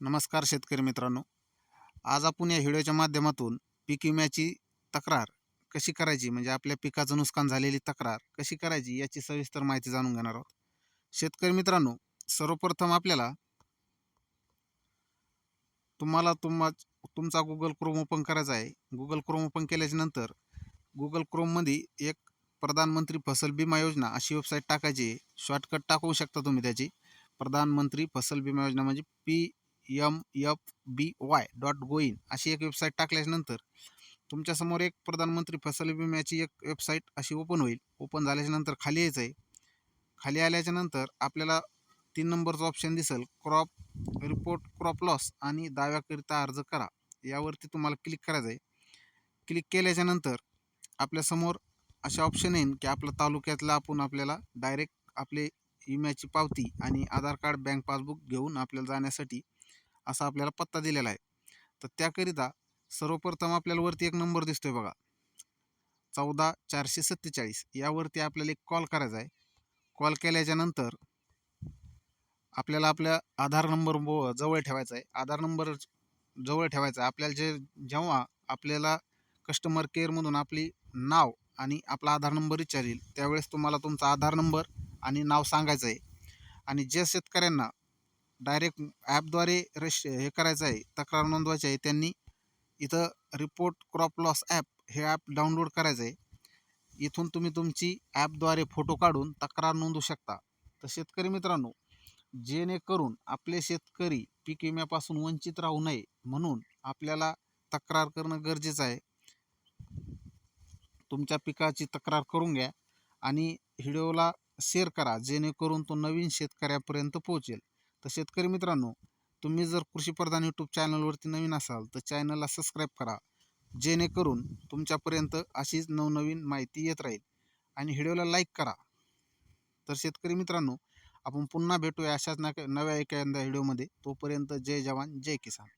नमस्कार शेतकरी मित्रांनो. आज आपण या व्हिडिओच्या माध्यमातून पीक विम्याची तक्रार कशी करायची? म्हणजे आपल्या पिकाचं नुकसान झालेली तक्रार कशी करायची याची सविस्तर माहिती जाणून घेणार आहोत. शेतकरी मित्रांनो सर्वप्रथम आपल्याला तुम्हाला तुम्हा तुमचा गुगल क्रोम ओपन करायचा आहे. गुगल क्रोम ओपन केल्याच्यानंतर गुगल क्रोममध्ये एक प्रधानमंत्री फसल विमा योजना अशी वेबसाईट टाकायची शॉर्टकट टाकू शकता तुम्ही त्याची. प्रधानमंत्री फसल विमा योजना म्हणजे P M F B Y dot go in अशी एक वेबसाईट टाकल्याच्यानंतर तुमच्यासमोर एक प्रधानमंत्री फसल विम्याची एक वेबसाईट अशी ओपन होईल. ओपन झाल्याच्यानंतर खाली यायचं आहे खाली आल्याच्यानंतर आपल्याला तीन नंबरचं ऑप्शन दिसेल. क्रॉप रिपोर्ट क्रॉप लॉस आणि दाव्याकरिता अर्ज करा. यावरती तुम्हाला क्लिक करायचं आहे क्लिक केल्याच्यानंतर आपल्यासमोर अशा ऑप्शन येईन की आपल्या तालुक्यातला आपण आपल्याला डायरेक्ट आपले विम्याची पावती आणि आधार कार्ड बँक पासबुक घेऊन आपल्याला जाण्यासाठी असा आपल्याला पत्ता दिलेला आहे. तर त्याकरिता सर्वप्रथम आपल्याला वरती एक नंबर दिसतो आहे बघा. चौदा चारशे सत्तेचाळीस. यावरती आपल्याला एक कॉल करायचा आहे. कॉल केल्याच्यानंतर आपल्याला आपल्या आधार नंबर जवळ ठेवायचा आहे. आधार नंबर जवळ ठेवायचा आहे. आपल्याला जे जेव्हा आपल्याला कस्टमर केअरमधून आपली नाव आणि आपला आधार नंबर विचारेल त्यावेळेस तुम्हाला तुमचा आधार नंबर आणि नाव सांगायचं आहे. आणि ज्या शेतकऱ्यांना डायरेक्ट ॲपद्वारे रश हे करायचं आहे तक्रार नोंदवायची आहे त्यांनी इथं रिपोर्ट क्रॉप लॉस ॲप हे ॲप डाउनलोड करायचं आहे. इथून तुम्ही तुमची ॲपद्वारे फोटो काढून तक्रार नोंदवू शकता. तर शेतकरी मित्रांनो जेणेकरून आपले शेतकरी पीक विम्यापासून वंचित राहू नये म्हणून आपल्याला तक्रार करणं गरजेचं आहे. तुमच्या पिकाची तक्रार करून घ्या आणि व्हिडिओला शेअर करा जेणेकरून तो नवीन शेतकऱ्यापर्यंत पोहोचेल. तर शेतकरी मित्रांनो तुम्ही जर कृषीप्रधान यूट्यूब चॅनलवरती नवीन असाल तर चॅनलला सबस्क्राईब करा. जेणेकरून तुमच्यापर्यंत अशीच नवनवीन माहिती येत राहील. आणि व्हिडिओला लाईक करा. तर शेतकरी मित्रांनो आपण पुन्हा भेटूया अशाच ना नव्या एखाद्या व्हिडिओमध्ये तोपर्यंत जय जवान जय किसान.